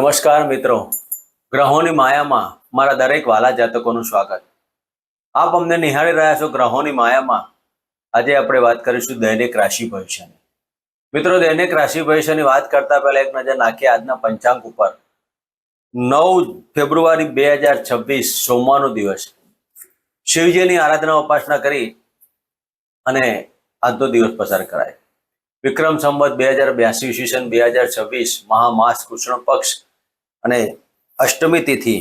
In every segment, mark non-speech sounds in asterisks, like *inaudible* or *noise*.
નમસ્કાર મિત્રો. ગ્રહોની માયામાં મારા દરેક વાલા જાતકોનું સ્વાગત. આપ અમને નિહાળી રહ્યા છો ગ્રહોની માયામાં. આજે આપણે વાત કરીશું દૈનિક રાશિ ભવિષ્યની. મિત્રો, દૈનિક રાશિ ભવિષ્યની વાત કરતા પહેલા એક નજર નાખીએ આજના પંચાંગ ઉપર. નવ ફેબ્રુઆરી બે હજાર છવ્વીસ સોમવારનો દિવસ શિવજીની આરાધના ઉપાસના કરી અને આજનો દિવસ પસાર કરાય. વિક્રમ સંવત બે હજાર બ્યાસી ઈસવીસન બે હજાર છવ્વીસ, મહામાસ કૃષ્ણ પક્ષ અને અષ્ટમી તિથિ,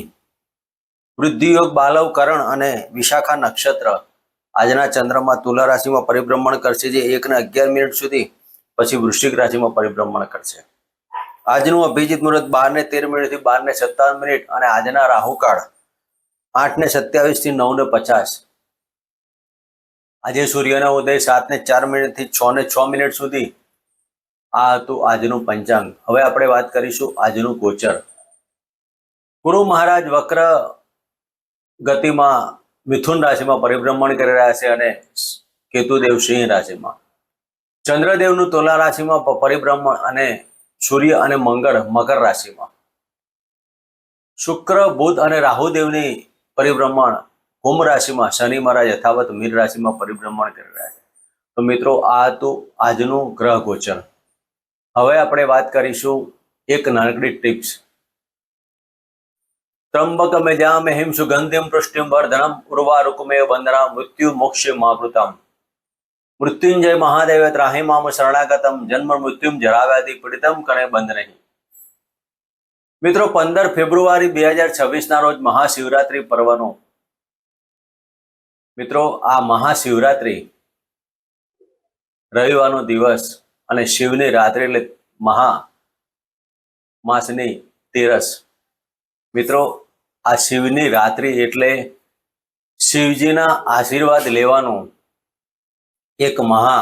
વૃદ્ધિયોગ બાલવ કરણ અને વિશાખા નક્ષત્ર આજના ચંદ્રમાં તુલા રાશિમાં પરિભ્રમણ કરશે જે એક ને અગિયાર મિનિટ સુધી, પછી વૃશ્ચિક રાશિમાં પરિભ્રમણ કરશે. આજનું અભિજીત મુહૂર્ત બાર ને તેર મિનિટથી બાર ને સત્તાવન મિનિટ અને આજના રાહુકાળ આઠ ને સત્યાવીસથી નવ ને પચાસ. આજે સૂર્યનો ઉદય સાત ને ચાર મિનિટથી છ ને છ મિનિટ સુધી. આ હતું આજનું પંચાંગ. હવે આપણે વાત કરીશું આજનું ગોચર. ગુરુ મહારાજ વક્ર ગતિમાં મિથુન રાશિમાં પરિભ્રમણ કરી રહ્યા છે અને કેતુદેવ સિંહ રાશિમાં. ચંદ્રદેવનું તુલા રાશિમાં પરિભ્રમણ અને સૂર્ય અને મંગળ મકર રાશિમાં. શુક્ર, બુધ અને રાહુદેવની પરિભ્રમણ કુંભ રાશિમાં, શનિ મહારાજ યથાવત મીન રાશિમાં પરિભ્રમણ કરી રહ્યા છે. તો મિત્રો, આ હતું આજનું ગ્રહ ગોચર. હવે આપણે વાત કરીશું એક નાનકડી ટિપ્સ. ત્રંબકમ જામે હિમ સુગંધિમ પૃષ્ટિમ વર્ધનમ ઉર્વારુકમેવ વંદના મૃત્યુ મોક્ષ માવૃતમ મૃત્યુંજય મહાદેવ ત્રાહી મામ શરણાગતમ જન્મ મૃત્યુમ જરાવ્યાથી પીડિતમ કરે બંધ નહીં મિત્રો પંદર ફેબ્રુઆરી બે હજાર છવ્વીસના રોજ મહાશિવરાત્રી પર્વનો મિત્રો આ મહાશિવરાત્રિ રવિવારનો દિવસ અને શિવની રાત્રિ એટલે મહા માસની તેરસ મિત્રો, આ શિવની રાત્રિ એટલે શિવજીના આશીર્વાદ લેવાનું એક મહા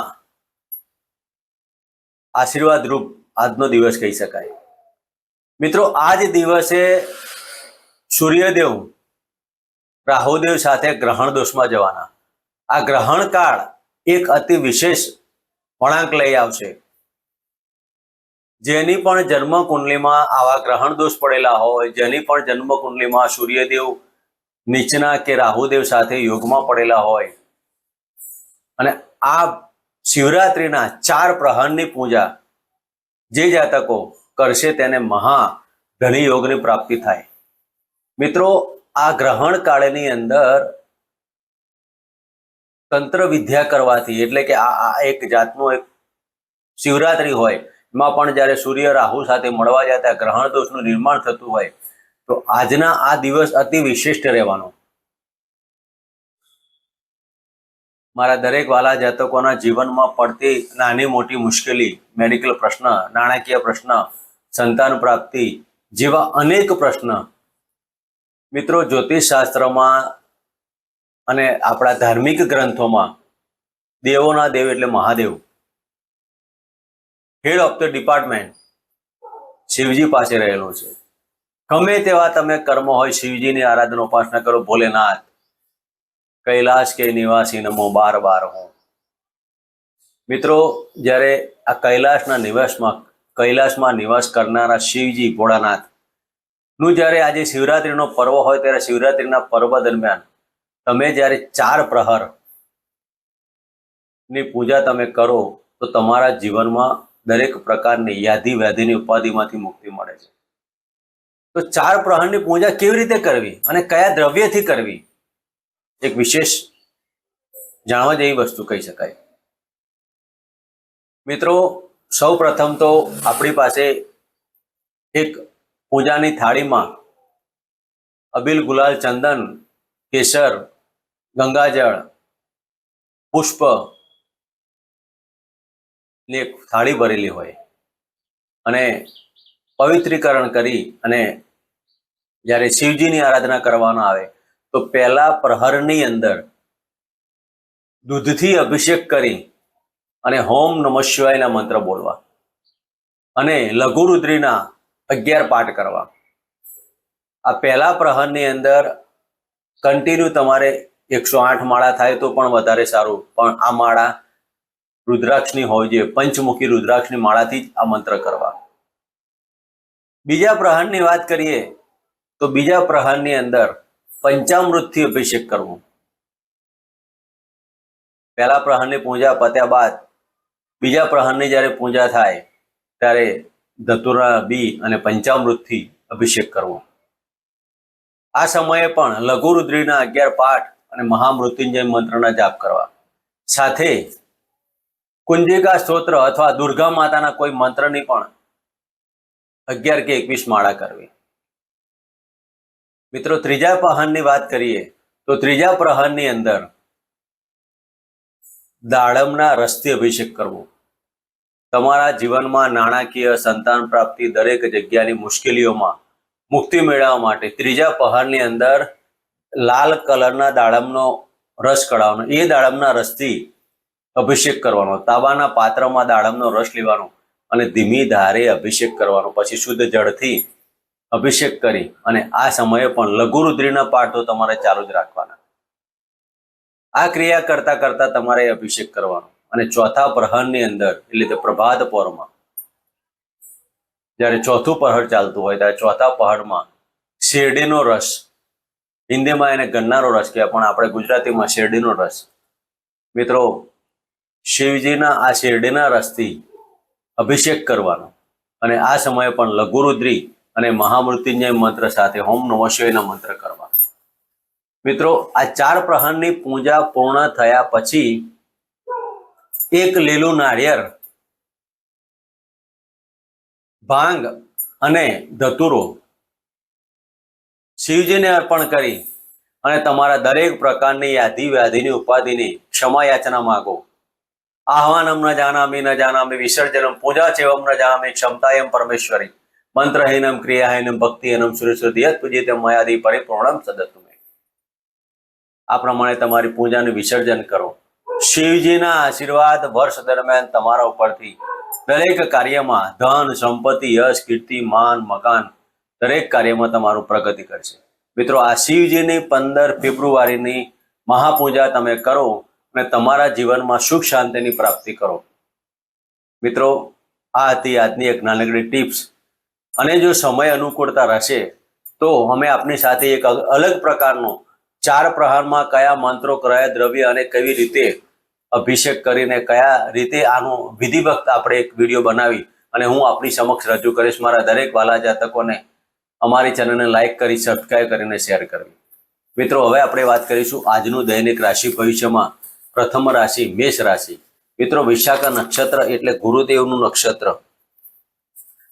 આશીર્વાદ રૂપ આજનો દિવસ કહી શકાય. મિત્રો આ જ દિવસે સૂર્યદેવ રાહુદેવ સાથે ગ્રહણ દોષમાં જવાના. આ ગ્રહણ કાળ એક અતિ વિશેષ વળાંક લઈ આવશે. જેની પણ જન્મ કુંડલીમાં આવા ગ્રહણ દોષ પડેલા હોય, જેની પણ જન્મ કુંડલીમાં સૂર્યદેવ નીચના કે રાહુદેવ સાથે યોગમાં પડેલા હોય, અને આ શિવરાત્રિના ચાર પ્રહરની પૂજા જે જાતકો કરશે તેને મહા ધની યોગની પ્રાપ્તિ થાય. મિત્રો, આ ગ્રહણ કાળની અંદર તંત્ર વિદ્યા કરવાથી, એટલે કે આ એક જાતનું એક શિવરાત્રી હોય એમાં પણ જ્યારે સૂર્ય રાહુ સાથે મળવા જતા ગ્રહણ દોષનું નિર્માણ થતું હોય, તો આજના આ દિવસ અતિ વિશિષ્ટ રહેવાનો. મારા દરેક વાલા જાતકોના જીવનમાં પડતી નાની મોટી મુશ્કેલી મેડિકલ પ્રશ્ન, નાણાકીય પ્રશ્ન, સંતાન પ્રાપ્તિ જેવા અનેક પ્રશ્ન મિત્રો જ્યોતિષ શાસ્ત્રમાં અને આપણા ધાર્મિક ગ્રંથોમાં દેવોના દેવ એટલે Mahadev. Head of the department Shivji પાસે રહેલો છે. ગમે તેવા તમે કર્મ હોય શિવજીની આરાધના ઉપાસના કરો, ભોલેનાથ કૈલાશ કે નિવાસી નમો બાર બાર હું. મિત્રો, જ્યારે આ કૈલાશના નિવાસમાં કૈલાશમાં નિવાસ કરનારા શિવજી ભોળાનાથનું જ્યારે આજે શિવરાત્રીનો પર્વ હોય, ત્યારે શિવરાત્રીના પર્વ દરમિયાન તમે જ્યારે ચાર પ્રહરની પૂજા તમે કરો, તો તમારા જીવનમાં દરેક પ્રકારની યાદી વ્યાધિની ઉપાધિમાંથી મુક્તિ મળે છે. તો ચાર પ્રહરની પૂજા કેવી રીતે કરવી અને કયા દ્રવ્યથી કરવી? એક વિશેષ જાણવા જેવી વસ્તુ કહી શકાય. મિત્રો, સૌ પ્રથમ તો આપણી પાસે એક પૂજાની થાળીમાં અબિલ ગુલાલ ચંદન, કેસર, ગંગાજળ, પુષ્પ ની એક થાળી ભરેલી હોય. અને પવિત્રીકરણ કરી અને જ્યારે શિવજીની આરાધના કરવાનો આવે, તો પહેલા પ્રહરની અંદર દૂધથી અભિષેક કરી અને હોમ નમઃ શિવાયના મંત્ર બોલવા અને લઘુરુદ્રીના અગિયાર પાઠ કરવા. આ પહેલા પ્રહરની અંદર કન્ટિન્યુ તમારે એકસો આઠ માળા થાય તો પણ વધારે સારું, પણ આ માળા રુદ્રાક્ષની હોવી જોઈએ પંચમુખી રુદ્રાક્ષની માળાથી જ આ મંત્ર કરવા. બીજા પ્રહારની વાત કરીએ, તો બીજા પ્રહારની અંદર પંચામૃતથી અભિષેક કરવો. પહેલા પ્રહારની પૂજા પત્યા બાદ બીજા પ્રહારની જ્યારે પૂજા થાય, ત્યારે ધતુરા, બી અને પંચામૃતથી અભિષેક કરવો. આ સમયે પણ લઘુરુદ્રીના અગિયાર પાઠ અને મહામૃત્યુંજય મંત્રના જાપ કરવા. સાથે કુંજિકા સ્તોત્ર અથવા દુર્ગા માતાના કોઈ મંત્રની પણ અગિયાર કે એકવીસ માળા કરવી. મિત્રો, ત્રીજા પ્રહરની વાત કરીએ, તો ત્રીજા પ્રહરની અંદર દાડમના રસથી અભિષેક કરવો. તમારા જીવનમાં નાણાકીય સંતાન પ્રાપ્તિ દરેક જગ્યાની મુશ્કેલીઓમાં મુક્તિ મેળવવા માટે ત્રીજા પહાડની અંદર લાલ કલરના દાડમનો રસ કઢાવવાનો. એ દાડમના રસથી અભિષેક કરવાનો, તાંબાના પાત્રમાં દાડમનો રસ લેવાનો અને ધીમી ધારે અભિષેક કરવાનો. પછી શુદ્ધ જળથી અભિષેક કરી અને આ સમયે પણ લઘુરુદ્રીના પાઠ તમારે ચાલુ જ રાખવાના. આ ક્રિયા કરતા કરતા તમારે અભિષેક કરવાનો અને ચોથા પ્રહરની અંદર, એટલે કે પ્રભાત પહોરમાં જ્યારે ચોથું પહર ચાલતું હોય ત્યારે ચોથા પહરમાં શેરડીનો રસ, હિન્દીમાં એને ગન્નારો રસ કહેવાય, પણ આપણે ગુજરાતીમાં શેરડીનો રસ. મિત્રો શિવજીના આ શેરડીના રસથી અભિષેક કરવાનો. અને આ સમયે પણ લઘુરુદ્રી અને મહામૃત્યુંજય મંત્ર સાથે હોમ નમઃ મંત્ર કરવાનો. મિત્રો, આ ચાર પ્રહરની પૂજા પૂર્ણ થયા પછી એક લીલું નાળિયેર, ભાંગ અને ધતુરો શિવજીને અર્પણ કરી અને તમારા દરેક પ્રકારની યાદી વ્યાધિની ઉપાધિની ક્ષમા યાચના માગો. આહ્વાનમ ન જાનામી ન જાનામી, વિસર્જનમ પૂજા ચેવમ ન જાનામી, ક્ષમતાયમ પરમેશ્વરી. મંત્રહીનમ, ક્રિયાહીનમ, ભક્તિહીનમ સુરેશ્વરી યત પૂજિત મયાદી પરિપૂર્ણમ સદતુ આ પ્રમાણે તમારી પૂજાનું વિસર્જન કરો. શિવજીના આશીર્વાદ વર્ષ દરમિયાન તમારા ઉપરથી. દરેક કાર્યમાં ધન, સંપત્તિ, યશ, કીર્તિ, માન, મકાન દરેક કાર્યમાં તમારું પ્રગતિ કરશે. મિત્રો, આ શિવજીની પંદર ફેબ્રુઆરીની મહાપૂજા તમે કરો અને તમારા જીવનમાં સુખ શાંતિની પ્રાપ્તિ કરો. મિત્રો, આ હતી આજની એક નાનકડી ટિપ્સ. અને જો સમય અનુકૂળતા રહેશે, તો અમે આપની સાથે એક અલગ પ્રકારનો ચાર પ્રહારમાં કયા મંત્રો કયા દ્રવ્ય અને કેવી રીતે અભિષેક કરીને, કયા રીતે આનો વિધિવત આપણે એક વીડિયો બનાવી, અને હું આપની સમક્ષ રજૂ કરીશ. મારા દરેક વાલા જાતકોને અમારી ચેનલને લાઇક કરી, સબસ્ક્રાઈબ કરીને શેર કરવી. મિત્રો, હવે આપણે વાત કરીશું આજનું દૈનિક રાશિ ભવિષ્યમાં. પ્રથમ રાશિ મેષ રાશિ. મિત્રો, વિશાખા નક્ષત્ર એટલે ગુરુદેવનું નક્ષત્ર.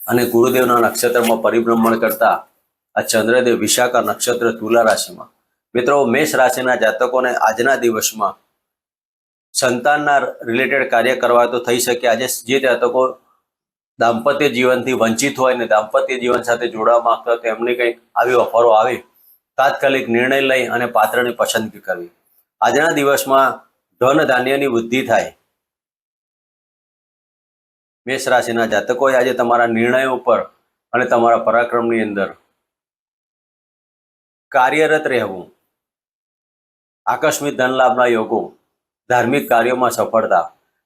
અને ગુરુદેવના નક્ષત્રમાં પરિભ્રમણ કરતા આ ચંદ્રદેવ વિશાખા નક્ષત્ર તુલા રાશિમાં. મિત્રો, મેષ રાશિના જાતકોને આજના દિવસમાં સંતાનના રિલેટેડ કાર્ય કરવા તો થઈ શકે. આજે જે જાતકો દાંપત્ય જીવનથી વંચિત હોય ને દાંપત્ય જીવન સાથે જોડવા માંગતા તો એમની કંઈક આવી ઓફરો આવે, તાત્કાલિક નિર્ણય લઈ અને પાત્રની પસંદગી કરવી. આજના દિવસમાં ધન ધાન્યની વૃદ્ધિ થાય. મેષ રાશિના જાતકોએ આજે તમારા નિર્ણયો ઉપર અને તમારા પરાક્રમની અંદર કાર્યરત રહેવું, આકસ્મિક ધન લાભના યોગો, ધાર્મિક કાર્યોમાં સફળતા.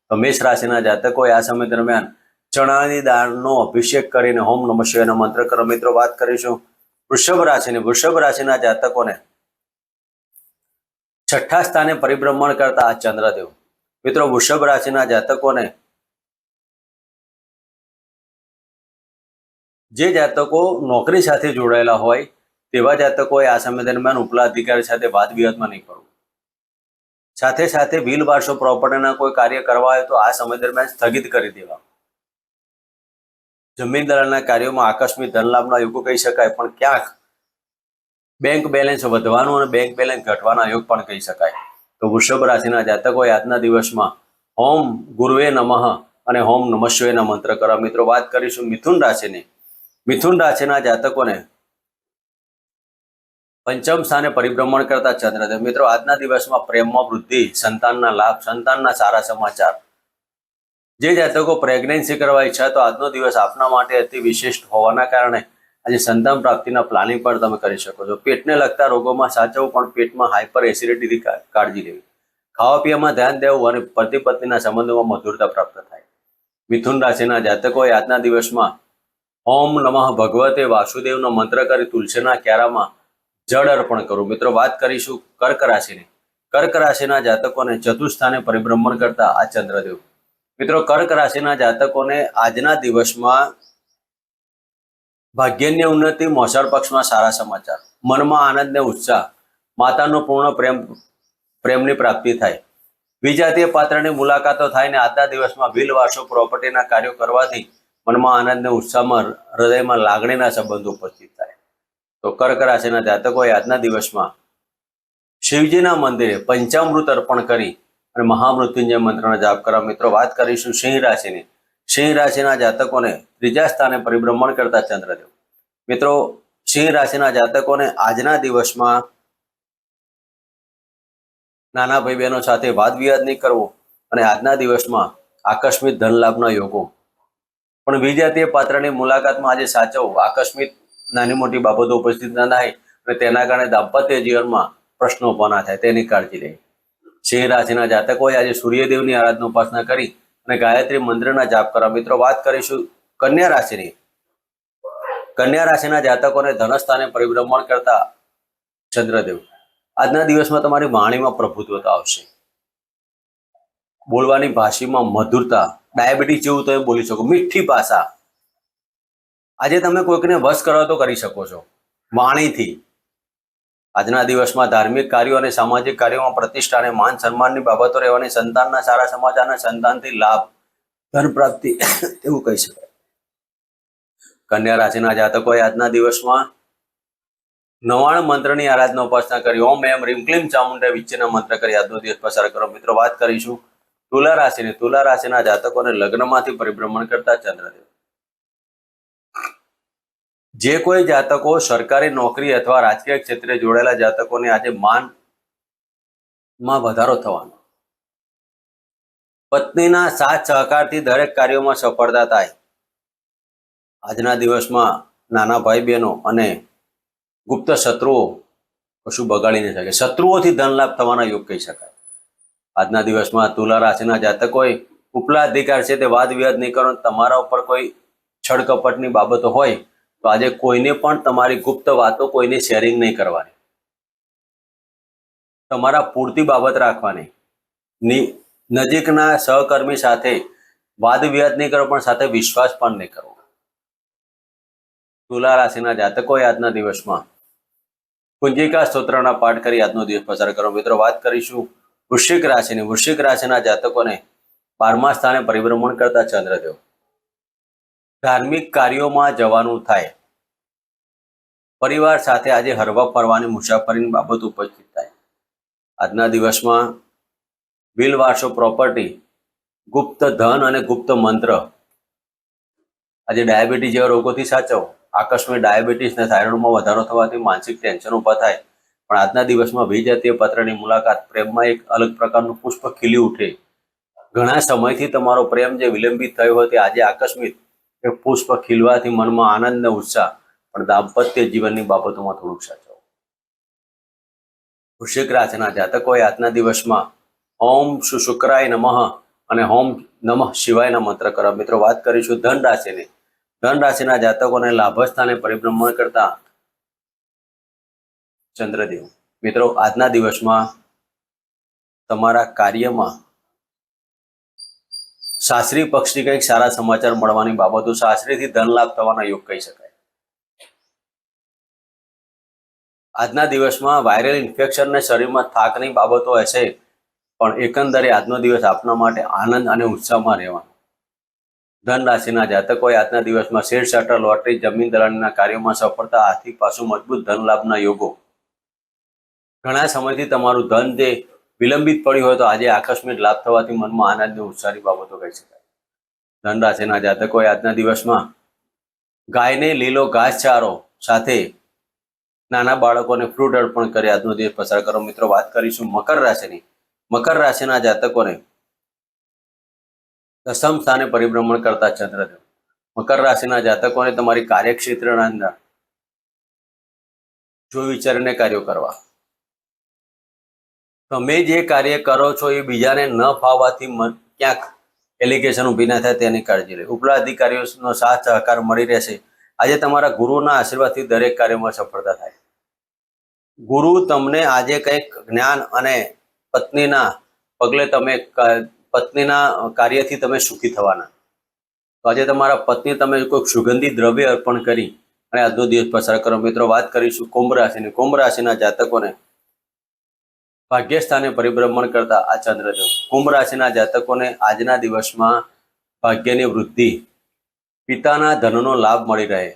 તો મેષ રાશિના જાતકોએ આ સમય દરમિયાન ચણાની દાળનો અભિષેક કરીને હોમ નમઃ શિવાયના મંત્ર કરો. મિત્રો, વાત કરીશું વૃષભ રાશિની. વૃષભ રાશિના જાતકોને છઠ્ઠા સ્થાને પરિભ્રમણ કરતા આ ચંદ્રદેવ. મિત્રો, વૃષભ રાશિના જાતકોને જે જાતકો નોકરી સાથે જોડાયેલા હોય, તેવા જાતકોએ આ સમય દરમિયાન ઉપલા અધિકારી સાથે વાદ વિવાદમાં નહીં કરવું સાથે સાથે બિલ વારસો પ્રોપર્ટીના કોઈ કાર્ય કરવા હોય તો આ સમય દરમિયાન સ્થગિત કરી દેવા. જમીન દલાલના કાર્યોમાં આકસ્મિક ધનલાભના યોગો કહી શકાય, પણ ક્યાંક બેંક બેલેન્સ વધવાનું અને બેંક બેલેન્સ ઘટવાના યોગ પણ કહી શકાય. તો વૃષભ રાશિના જાતકોએ આજના દિવસમાં હોમ ગુરુવે નમઃ અને હોમ નમઃ મંત્ર કરવા મિત્રો, વાત કરીશું મિથુન રાશિની. મિથુન રાશિના જાતકોને પંચમ સ્થાને પરિભ્રમણ કરતા ચંદ્રદેવ. મિત્રો, આજના દિવસમાં પ્રેમમાં વૃદ્ધિ, સંતાનના લાભ, સંતાનના સારા સમાચાર. જે જાતકો પ્રેગ્નન્સી કરવા ઈચ્છા તો આજનો દિવસ આપના માટે અતિ વિશિષ્ટ હોવાના કારણે આજે સંતાન પ્રાપ્તિના પ્લાનિંગ પણ તમે કરી શકો છો. પેટને લગતા રોગોમાં સાચવવું પણ પેટમાં હાઇપર એસિડિટીથી કાળજી લેવી. ખાવા પીવામાં ધ્યાન દેવું અને પતિ પત્નીના સંબંધોમાં મધુરતા પ્રાપ્ત થાય. મિથુન રાશિના જાતકોએ આજના દિવસમાં ઓમ નમઃ ભગવતે વાસુદેવનો મંત્ર કરી તુલસીના ક્યારામાં જળ અર્પણ કરું. મિત્રો, વાત કરીશું કર્ક રાશિની. કર્ક રાશિના જાતકોને ચતુસ્થાને પરિભ્રમણ કરતા આ ચંદ્રદેવ. મિત્રો, કર્ક રાશિના જાતકોને આજના દિવસમાં ભાગ્યની ઉન્નતિ મોસળ પક્ષમાં સારા સમાચાર. મનમાં આનંદ ને ઉત્સાહ. માતાનો પૂર્ણ પ્રેમ, પ્રેમની પ્રાપ્તિ થાય. વિજાતીય પાત્રની મુલાકાતો થાય ને આજના દિવસમાં બિલ વારસો પ્રોપર્ટીના કાર્યો કરવાથી મનમાં આનંદ ને ઉત્સાહમાં, હૃદયમાં લાગણીના સંબંધો ઉપસ્થિત થાય. તો કર્ક રાશિના જાતકોએ આજના દિવસમાં શિવજીના મંદિરે પંચામૃત અર્પણ કરી અને મહામૃત્યુંજય મંત્રનો જાપ કરવા. મિત્રો, વાત કરીશું સિંહ રાશિની. સિંહ રાશિના જાતકોને ત્રીજા સ્થાને પરિભ્રમણ કરતા ચંદ્રદેવ. મિત્રો, સિંહ રાશિના જાતકોને આજના દિવસમાં નાના ભાઈ બહેનો સાથે વાદ વિવાદ નહીં કરવો અને આજના દિવસમાં આકસ્મિક ધન લાભના યોગો. પણ વિજાતીય પાત્રની મુલાકાતમાં આજે સાચવો આકસ્મિક નાની મોટી બાબતો ઉપસ્થિત ના થાય અને તેના કારણે દાંપત્ય જીવનમાં પ્રશ્નો ઊભા ના થાય. તેની કાળજી લે સિંહ રાશિના જાતકોએ આજે સૂર્યદેવની આરાધના ઉપાસના કરી અને ગાયત્રી મંત્રના જાપ કરવા. મિત્રો, વાત કરીશું કન્યા રાશિની. કન્યા રાશિના જાતકોને ધનસ્થાને પરિભ્રમણ કરતા ચંદ્રદેવ. આજના દિવસમાં તમારી વાણીમાં પ્રભુત્વતા આવશે. બોલવાની ભાષીમાં મધુરતા, ડાયાબિટીસ જેવું તમે બોલી શકો, મીઠી ભાષા. આજે તમે કોઈકને વશ કરો તો કરી શકો છો. વાણીથી. આજના દિવસમાં ધાર્મિક કાર્યો અને સામાજિક કાર્યોમાં પ્રતિષ્ઠા અને માન સન્માનની બાબતો રહેવાની સંતાનના સારા સમાચાર અને સંતાનથી લાભ, ધન પ્રાપ્તિ *coughs* એવું કહી શકાય. કન્યા રાશિના જાતકોએ આજના દિવસમાં નવાણ મંત્રની આરાધના ઉપાસના કરી. ઓમ એમ રીમ ક્લીમ ચામુંડા વિચ્ચેના મંત્ર કરી. આજનો દિવસ પસાર કરો. મિત્રો, વાત કરીશું તુલા રાશિની. તુલા રાશિના જાતકોને લગ્નમાંથી પરિભ્રમણ કરતા ચંદ્રદેવ. જે કોઈ જાતકો સરકારી નોકરી અથવા રાજકીય ક્ષેત્રે જોડાયેલા જાતકોને આજે માનમાં વધારો થવાનો. પત્નીના સાથ સહકારથી દરેક કાર્યોમાં સફળતા થાય. આજના દિવસમાં નાના ભાઈ બહેનો અને ગુપ્ત શત્રુઓ કશું બગાડી નહીં શકે. શત્રુઓથી ધન લાભ થવાના યોગ કહી શકાય. આજના દિવસમાં તુલા રાશિના જાતકોએ ઉપલા અધિકાર છે તે વાદ વિવાદ નહીં કરો તમારા ઉપર કોઈ છળકપટની બાબતો હોય તો આજે કોઈને પણ તમારી ગુપ્ત વાતો કોઈને શેરિંગ નહીં કરવાની. તમારા પૂરતી બાબત રાખવાની. નજીકના સહકર્મી સાથે વાદ વિવાદ નહીં કરો, પણ સાથે વિશ્વાસ પણ નહીં કરવો. તુલા રાશિના જાતકો આજના દિવસમાં. કુંજિકા સ્તોત્રના પાઠ કરી આજનો દિવસ પસાર કરો. મિત્રો, વાત કરીશું વૃશ્ચિક રાશિની. વૃશ્ચિક રાશિના જાતકોને બારમા સ્થાને પરિભ્રમણ કરતા ચંદ્રદેવ ધાર્મિક કાર્યોમાં જવાનું થાય. પરિવાર સાથે આજે હરવા ફરવાની મુસાફરીની બાબત ઉપસ્થિત થાય. આજના દિવસમાં બિલ વારસો પ્રોપર્ટી ગુપ્ત ધન અને ગુપ્ત મંત્ર. આજે ડાયાબિટીસ જેવા રોગોથી સાચવો. આકસ્મિક ડાયાબિટીસ અને થાઇરોઇડમાં વધારો થવાથી માનસિક ટેન્શન ઊભા થાય. પણ આજના દિવસમાં વિજાતીય પત્રની મુલાકાત પ્રેમમાં એક અલગ પ્રકારનું પુષ્પ ખીલી ઉઠે. ઘણા સમયથી તમારો પ્રેમ જે વિલંબિત થયો હોય તે આજે આકસ્મિક એ પુષ્પ ખીલવાથી મનમાં આનંદ ને ઉત્સાહ, પણ દાંપત્ય જીવનની બાબતોમાં થોડુંક સાચવો. વૃશ્ચિક રાશિના જાતકોએ આજના દિવસમાં ઓમ સુશુક્રાય નમઃ અને હોમ નમઃ શિવાયના મંત્ર કરો મિત્રો, વાત કરીશું ધન રાશિની. ધન રાશિના જાતકોને લાભસ્થાને પરિભ્રમણ કરતા ચંદ્રદેવ. મિત્રો, આજના દિવસમાં તમારા કાર્યમાં સાસરી પક્ષથી કંઈક સારા સમાચાર મળવાની બાબતો સાસરીથી ધન લાભ થવાના યોગ કહી શકાય. આજના દિવસમાં વાયરલ ઇન્ફેક્શનને શરીરમાં થાકની બાબતો હશે, પણ એકંદરે આજનો દિવસ આપના માટે આનંદ અને ઉત્સાહમાં રહેવાનો. ધન રાશિના જાતકોએ આજના દિવસમાં શેર, શટર, લોટરી, જમીન દલાલના કાર્યોમાં સફળતા, આર્થિક પાસું, મજબૂત ધન લાભના યોગો. ઘણા સમયથી તમારું ધન જે વિલંબિત પડી હોય તો આજે આકસ્મિક લાભ થવાથી મનમાં આનંદની ઉત્સાહની બાબતો કહી શકાય. ધનરાશિના જાતકોએ આજના દિવસમાં ગાયને લીલો ઘાસચારો સાથે નાના બાળકોને ફ્રૂટ અર્પણ કરી આજનો દિવસ પસાર કરો. મિત્રો, વાત કરીશું મકર રાશિની. મકર રાશિના જાતકોને દસમ સ્થાને પરિભ્રમણ કરતા ચંદ્રદેવ. મકર રાશિના જાતકોને તમારી કાર્યક્ષેત્રના અંદર જો વિચારીને કાર્યો કરવા. તમે જે કાર્ય કરો છો એ બીજાને ન ફાવવાથી ક્યાંક એલિગેશન ઊભી ના થાય તેની કાળજી લે. ઉપલા અધિકારીઓનો સાથ સહકાર મળી રહેશે. આજે તમારા ગુરુના આશીર્વાદથી દરેક કાર્યમાં સફળતા થાય. ગુરુ તમને આજે કંઈક જ્ઞાન અને પત્નીના પગલે તમે પત્નીના કાર્યથી તમે સુખી થવાના. તો આજે તમારા પત્ની તમે કોઈક સુગંધી દ્રવ્ય અર્પણ કરી અને આજનો દિવસ પસાર કરો. મિત્રો, વાત કરીશું કુંભ રાશિની. કુંભ રાશિના જાતકોને ભાગ્યસ્થાને પરિભ્રમણ કરતા આ ચંદ્રદેવ કુંભ રાશિના જાતકોને આજના દિવસમાં ભાગ્યની વૃદ્ધિ, પિતાના ધનનો લાભ મળી રહે.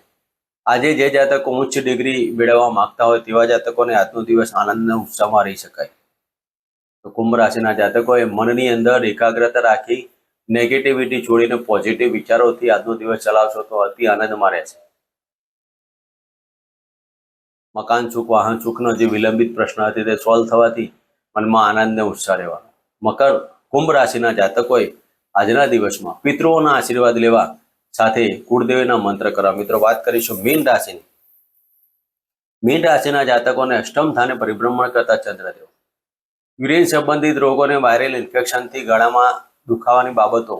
આજે જે જાતકો ઉચ્ચ ડિગ્રી મેળવવા માંગતા હોય તેવા જાતકોને આજનો દિવસ આનંદના ઉત્સાહમાં રહી શકાય. તો કુંભ રાશિના જાતકોએ મનની અંદર એકાગ્રતા રાખી નેગેટિવિટી છોડીને પોઝિટિવ વિચારોથી આજનો દિવસ ચલાવશો તો અતિ આનંદમાં રહેશે. મકાન ચૂક, વાહન ચૂકનો જે વિલંબિત પ્રશ્ન હતી તે સોલ્વ થવાથી મનમાં આનંદ ને ઉત્સાહ રહેવાનો મકર કુંભ રાશિના જાતકોએ આજના દિવસમાં પિતૃઓના આશીર્વાદ લેવા સાથે કુળદેવીના મંત્ર કરવા મિત્રો, વાત કરીશું મીન રાશિની. મીન રાશિના જાતકોને અષ્ટમ સ્થાને પરિભ્રમણ કરતા ચંદ્રદેવ. યુરિન સંબંધિત રોગોને વાયરલ ઇન્ફેક્શનથી ગળામાં દુખાવાની બાબતો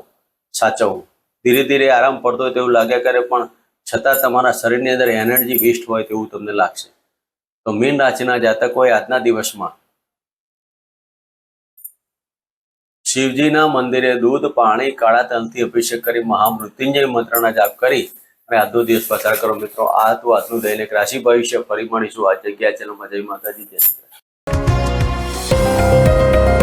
સાચવવું. ધીરે ધીરે આરામ પડતો તેવું લાગ્યા કરે, પણ છતાં તમારા શરીરની અંદર એનર્જી વેસ્ટ હોય તેવું તમને લાગશે. તો મીન રાશિના જાતકોએ આજના દિવસમાં શિવજીના મંદિરે દૂધ, પાણી, કાળા તલથી અભિષેક કરી મહામૃત્યુંજય મંત્રના જાપ કરી અને આજનો દિવસ પસાર કરો મિત્રો. આ હતું આજનું દૈનિક રાશિ ભવિષ્ય ફરી મળીશું આ જગ્યા ચેનલમાં જય માતાજી, જય શ્રી કૃષ્ણ.